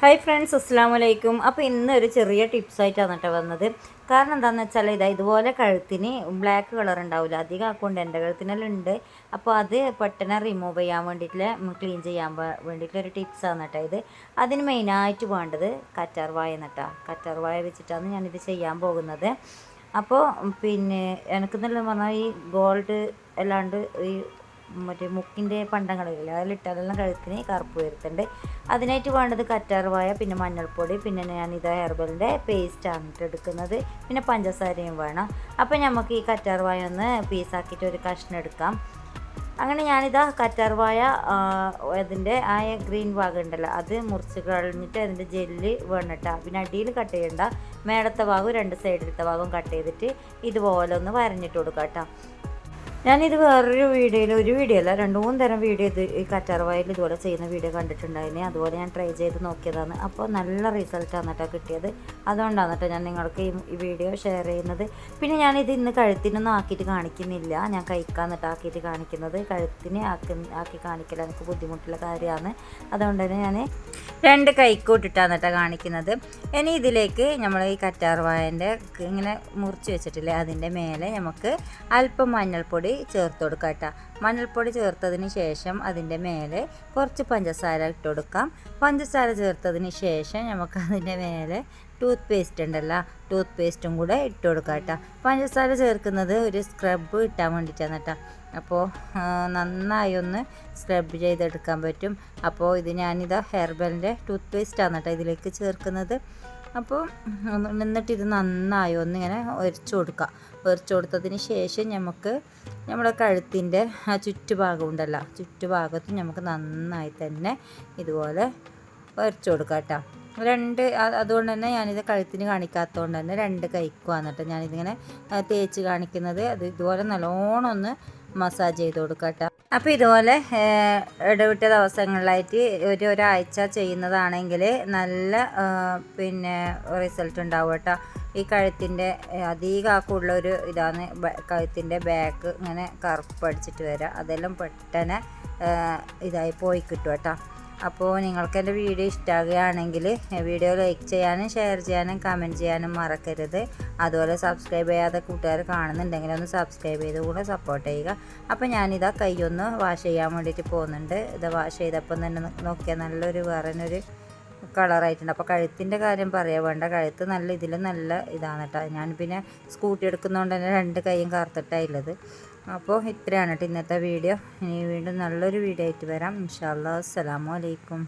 Hi friends അസ്സാം വലൈക്കും അപ്പോൾ ഇന്ന് ഒരു ചെറിയ ടിപ്സായിട്ടാണ് കേട്ടോ വന്നത്. കാരണം എന്താണെന്ന് വെച്ചാൽ ഇതാ ഇതുപോലെ കഴുത്തിന് ബ്ലാക്ക് കളർ ഉണ്ടാവില്ല അധികം ആക്കൊണ്ട് എന്റെ കഴുത്തിനെല്ലാം ഉണ്ട് അപ്പോൾ അത് പെട്ടെന്ന് റിമൂവ് ചെയ്യാൻ വേണ്ടിയിട്ടുള്ള ക്ലീൻ ചെയ്യാൻ വേണ്ടിയിട്ടുള്ള ഒരു ടിപ്സാണ് കേട്ടോ ഇത്. അതിന് മെയിനായിട്ട് വേണ്ടത് കറ്റാർവായ എന്നിട്ടാ കറ്റാർ വായ വെച്ചിട്ടാണ് ഞാനിത് ചെയ്യാൻ പോകുന്നത്. അപ്പോൾ പിന്നെ എനിക്കെന്നെല്ലാം പറഞ്ഞാൽ ഈ ഗോൾഡ് അല്ലാണ്ട് ഈ മറ്റേ മുക്കിന്റെ പണ്ടങ്ങളില്ല അതിലിട്ടാലെല്ലാം കഴുത്തിന് കറുപ്പ് വരുത്തുണ്ട് അതിനായിട്ട് വേണ്ടത് കറ്റാർവായ പിന്നെ മഞ്ഞൾപ്പൊടി പിന്നെ ഞാൻ ഞാനിത് ഹെർബലിന്റെ പേസ്റ്റാണ് എടുക്കുന്നത്. പിന്നെ പഞ്ചസാരയും വേണം. അപ്പോൾ നമുക്ക് ഈ കറ്റാർവായ ഒന്ന് പീസാക്കിയിട്ട് ഒരു കഷ്ണം എടുക്കാം. അങ്ങനെ ഞാനിതാ കറ്റാർവായ അതിന്റെ ആ ഗ്രീൻ ഭാഗം ഉണ്ടല്ലോ അത് മുറിച്ച് കളഞ്ഞിട്ട് അതിന്റെ ജെല്ല് വേണിട്ട. പിന്നെ അടിയിൽ കട്ട് ചെയ്യണ്ട മേടത്തെ ഭാഗവും രണ്ട് സൈഡിലത്തെ ഭാഗവും കട്ട് ചെയ്തിട്ട് ഇതുപോലെ ഒന്ന് വരഞ്ഞിട്ട് കൊടുക്കാം കേട്ടോ ഞാനിത് വേറൊരു വീഡിയോയിൽ ഒരു വീഡിയോ അല്ല രണ്ട് മൂന്ന് തരം വീഡിയോ ഇത് ഈ കറ്റാർവായിൽ ഇതുപോലെ ചെയ്യുന്ന വീഡിയോ കണ്ടിട്ടുണ്ടായിരുന്നു അതുപോലെ ഞാൻ ട്രൈ ചെയ്ത് നോക്കിയതാണ്. അപ്പോൾ നല്ല റിസൾട്ട് കേട്ടോ കിട്ടിയത്. അതുകൊണ്ടാണ് ഞാൻ നിങ്ങൾക്ക് ഈ വീഡിയോ ഷെയർ ചെയ്യുന്നത്. പിന്നെ ഞാനിത് ഇന്ന് കഴുത്തിനൊന്നും ആക്കിയിട്ട് കാണിക്കുന്നില്ല. ഞാൻ കഴിക്കാന്നിട്ട് ആക്കിയിട്ട് കാണിക്കുന്നത്. കഴുത്തിന് ആക്കി ആക്കി കാണിക്കൽ എനിക്ക് ബുദ്ധിമുട്ടുള്ള കാര്യമാണ് അതുകൊണ്ട് തന്നെ ഞാൻ രണ്ട് കൈക്കോട്ടിട്ടാണ് കേട്ടോ കാണിക്കുന്നത്. ഇനി ഇതിലേക്ക് നമ്മൾ ഈ കറ്റാർവായന്റെ ഇങ്ങനെ മുറിച്ച് വെച്ചിട്ടില്ലേ അതിന്റെ മേലെ നമുക്ക് അല്പം മഞ്ഞൾപ്പൊടി ചേർത്ത് കൊടുക്കാം കേട്ടോ. മഞ്ഞൾപ്പൊടി ചേർത്തതിന് ശേഷം അതിന്റെ മേലെ കുറച്ച് പഞ്ചസാര ഇട്ട് കൊടുക്കാം. പഞ്ചസാര ചേർത്തതിന് ശേഷം നമുക്ക് അതിന്റെ മേലെ ടൂത്ത് പേസ്റ്റ് ഉണ്ടല്ലോ ടൂത്ത് പേസ്റ്റും കൂടെ ഇട്ട് കൊടുക്കാം കേട്ടോ. പഞ്ചസാര ചേർക്കുന്നത് ഒരു സ്ക്രബ് ഇട്ടാൻ വേണ്ടിയിട്ടാണ് കേട്ടോ. അപ്പോൾ നന്നായി ഒന്ന് സ്ക്രബ് ചെയ്തെടുക്കാൻ പറ്റും. അപ്പോൾ ഇത് ഞാനിതാ ഹെർബലിന്റെ ടൂത്ത് പേസ്റ്റാണ് കേട്ടോ ഇതിലേക്ക് ചേർക്കുന്നത്. അപ്പോൾ ഒന്ന് എന്നിട്ട് ഇത് നന്നായി. ഒന്നിങ്ങനെ ഒരച്ചു കൊടുക്കുക ഒരച്ചു കൊടുത്തതിന് ശേഷം നമുക്ക് നമ്മുടെ കഴുത്തിന്റെ ആ ചുറ്റുഭാഗം ഉണ്ടല്ലോ ചുറ്റുഭാഗത്ത് നമുക്ക് നന്നായി തന്നെ ഇതുപോലെ ഒരച്ചു കൊടുക്കുക കേട്ടോ. രണ്ട് അതുകൊണ്ട് തന്നെ ഞാനിത് കഴുത്തിന് കാണിക്കാത്തതുകൊണ്ട് തന്നെ രണ്ട് കൈക്കുവാണ് വന്നിട്ട് ഞാനിതിങ്ങനെ തേച്ച് കാണിക്കുന്നത്. അത് ഇതുപോലെ നല്ലോണം ഒന്ന് മസാജ് ചെയ്ത് കൊടുക്കാം കേട്ടോ. അപ്പോൾ ഇതുപോലെ ഇടവിട്ട ദിവസങ്ങളിലായിട്ട് ഒരു ഒരാഴ്ച ചെയ്യുന്നതാണെങ്കിൽ നല്ല പിന്നെ റിസൾട്ട് ഉണ്ടാവും കേട്ടോ. ഈ കഴുത്തിന്റെ അധികം ആക്കുള്ള ഒരു ഇതാണ്. കഴുത്തിന്റെ ബാക്ക് ഇങ്ങനെ കറുപ്പടിച്ചിട്ട് വരാം. അതെല്ലാം പെട്ടെന്ന് ഇതായി പോയി കിട്ടും കേട്ടോ. അപ്പോൾ നിങ്ങൾക്ക് എന്റെ വീഡിയോ ഇഷ്ടമാകുകയാണെങ്കിൽ വീഡിയോ ലൈക്ക് ചെയ്യാനും ഷെയർ ചെയ്യാനും കമന്റ് ചെയ്യാനും മറക്കരുത്. അതുപോലെ സബ്സ്ക്രൈബ് ചെയ്യാതെ കൂട്ടുകാർ കാണുന്നുണ്ടെങ്കിൽ ഒന്ന് സബ്സ്ക്രൈബ് ചെയ്ത് കൂടെ സപ്പോർട്ട് ചെയ്യുക. അപ്പോൾ ഞാനിതാ ഒന്ന് വാഷ് ചെയ്യാൻ വേണ്ടിയിട്ട് പോകുന്നുണ്ട്. ഇത് വാഷ് ചെയ്തപ്പം തന്നെ നോക്കിയാൽ നല്ലൊരു വേറെ ഒരു കളറായിട്ടുണ്ട്. അപ്പോൾ കഴുത്തിന്റെ കാര്യം പറയാൻ വേണ്ട കഴുത്ത് നല്ല ഇതിൽ നല്ല ഇതാണ് കേട്ടോ ഞാൻ പിന്നെ സ്കൂട്ടി എടുക്കുന്നതുകൊണ്ട് തന്നെ രണ്ട് കൈയും കറുത്തിട്ടായുള്ളത് അപ്പോൾ ഇത്രയാണ് കേട്ടോ ഇന്നത്തെ വീഡിയോ. ഇനി വീണ്ടും നല്ലൊരു വീഡിയോ ആയിട്ട് വരാം. ഇൻഷാല്ലാ അസ്സലാമു അലൈക്കും.